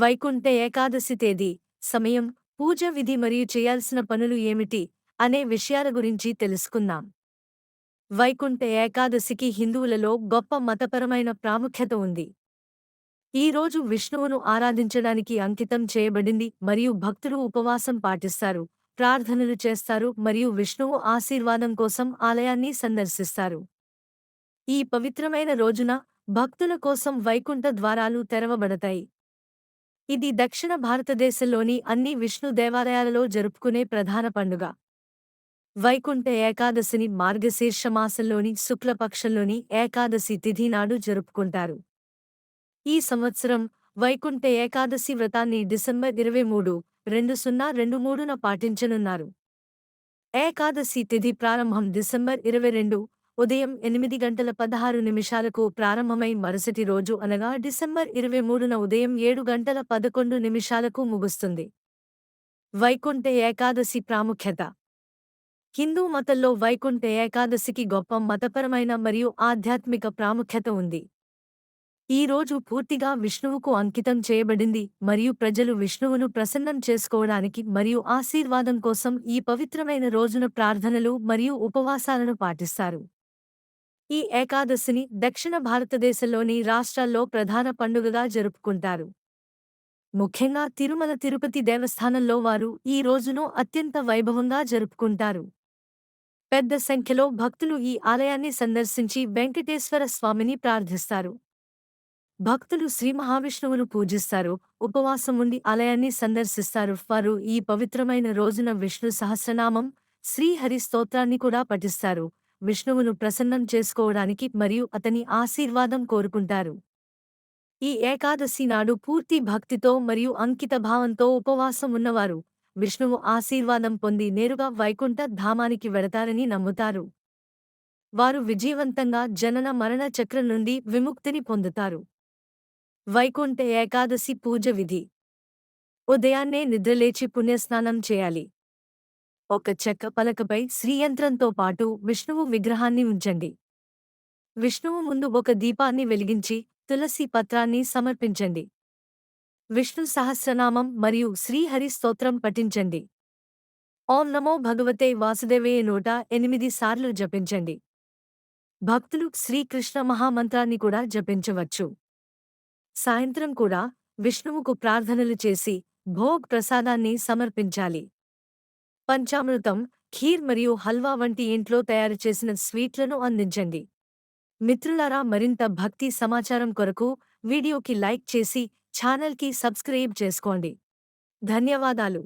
వైకుంఠ ఏకాదశి తేదీ సమయం పూజ విధి మరియు చేయాల్సిన పనులు ఏమిటి అనే విషయాల గురించి తెలుసుకుందాం. వైకుంఠ ఏకాదశికి హిందువులలో గొప్ప మతపరమైన ప్రాముఖ్యత ఉంది. ఈ రోజు విష్ణువును ఆరాధించడానికి అంకితం చేయబడింది మరియు భక్తులు ఉపవాసం పాటిస్తారు ప్రార్థనలు చేస్తారు మరియు విష్ణువు ఆశీర్వాదం కోసం ఆలయాన్ని సందర్శిస్తారు. ఈ పవిత్రమైన రోజున భక్తుల కోసం వైకుంఠ ద్వారాలు తెరవబడతాయి. ఇది దక్షిణ భారతదేశంలోని అన్ని విష్ణు దేవాలయాలలో జరుపుకునే ప్రధాన పండుగ. వైకుంఠ ఏకాదశిని మార్గశీర్ష మాసంలోని శుక్లపక్షంలోని ఏకాదశి తిథి నాడు జరుపుకుంటారు. ఈ సంవత్సరం వైకుంఠ ఏకాదశి వ్రతాన్ని డిసెంబర్ ఇరవై మూడు రెండు సున్నా రెండు మూడున పాటించనున్నారు. ఏకాదశి తిథి ప్రారంభం డిసెంబర్ ఇరవై రెండు ఉదయం ఎనిమిది గంటల పదహారు నిమిషాలకు ప్రారంభమై మరుసటి రోజు అనగా డిసెంబర్ ఇరవై మూడున ఉదయం ఏడు గంటల పదకొండు నిమిషాలకు ముగుస్తుంది. వైకుంఠ ఏకాదశి ప్రాముఖ్యత. హిందూ మతంలో వైకుంఠ ఏకాదశికి గొప్ప మతపరమైన మరియు ఆధ్యాత్మిక ప్రాముఖ్యత ఉంది. ఈ రోజు పూర్తిగా విష్ణువుకు అంకితం చేయబడింది మరియు ప్రజలు విష్ణువును ప్రసన్నం చేసుకోవడానికి మరియు ఆశీర్వాదం కోసం ఈ పవిత్రమైన రోజున ప్రార్థనలు మరియు ఉపవాసాలను పాటిస్తారు. ఈ ఏకాదశిని దక్షిణ భారతదేశంలోని రాష్ట్రాల్లో ప్రధాన పండుగగా జరుపుకుంటారు. ముఖ్యంగా తిరుమల తిరుపతి దేవస్థానంలో వారు ఈ రోజును అత్యంత వైభవంగా జరుపుకుంటారు. పెద్ద సంఖ్యలో భక్తులు ఈ ఆలయాన్ని సందర్శించి వెంకటేశ్వర స్వామిని ప్రార్థిస్తారు. భక్తులు శ్రీ మహావిష్ణువును పూజిస్తారు ఉపవాసం ఉండి ఆలయాన్ని సందర్శిస్తారు. వారు ఈ పవిత్రమైన రోజున విష్ణు సహస్రనామం శ్రీహరి స్తోత్రాన్ని కూడా పఠిస్తారు. విష్ణువును ప్రసన్నం చేసుకోవడానికి మరియు అతని ఆశీర్వాదం కోరుకుంటారు. ఈ ఏకాదశి నాడు పూర్తి భక్తితో మరియు అంకిత భావంతో ఉపవాసం ఉన్నవారు విష్ణువు ఆశీర్వాదం పొంది నేరుగా వైకుంఠ ధామానికి వెడతారని నమ్ముతారు. వారు విజయవంతంగా జనన మరణ చక్రం నుండి విముక్తిని పొందుతారు. వైకుంఠ ఏకాదశి పూజ విధి. ఉదయాన్నే నిద్రలేచి పుణ్యస్నానం చేయాలి. ఒక చెక్క పలకపై శ్రీయంత్రంతో పాటు విష్ణువు విగ్రహాన్ని ఉంచండి. విష్ణువు ముందు ఒక దీపాన్ని వెలిగించి తులసి పత్రాన్ని సమర్పించండి. విష్ణు సహస్రనామం మరియు శ్రీహరి స్తోత్రం పఠించండి. ఓం నమో భగవతే వాసుదేవే నూట ఎనిమిది సార్లు జపించండి. భక్తులు శ్రీకృష్ణ మహామంత్రాన్ని కూడా జపించవచ్చు. సాయంత్రం కూడా విష్ణువుకు ప్రార్థనలు చేసి భోగ్ ప్రసాదాన్ని సమర్పించాలి. పంచామృతం ఖీర్ మరియు హల్వా వంటి ఇంట్లో తయారు చేసిన స్వీట్లను అందించండి. మిత్రులారా మరింత భక్తి సమాచారం కొరకు వీడియోకి లైక్ చేసి ఛానల్కి సబ్స్క్రైబ్ చేసుకోండి. ధన్యవాదాలు.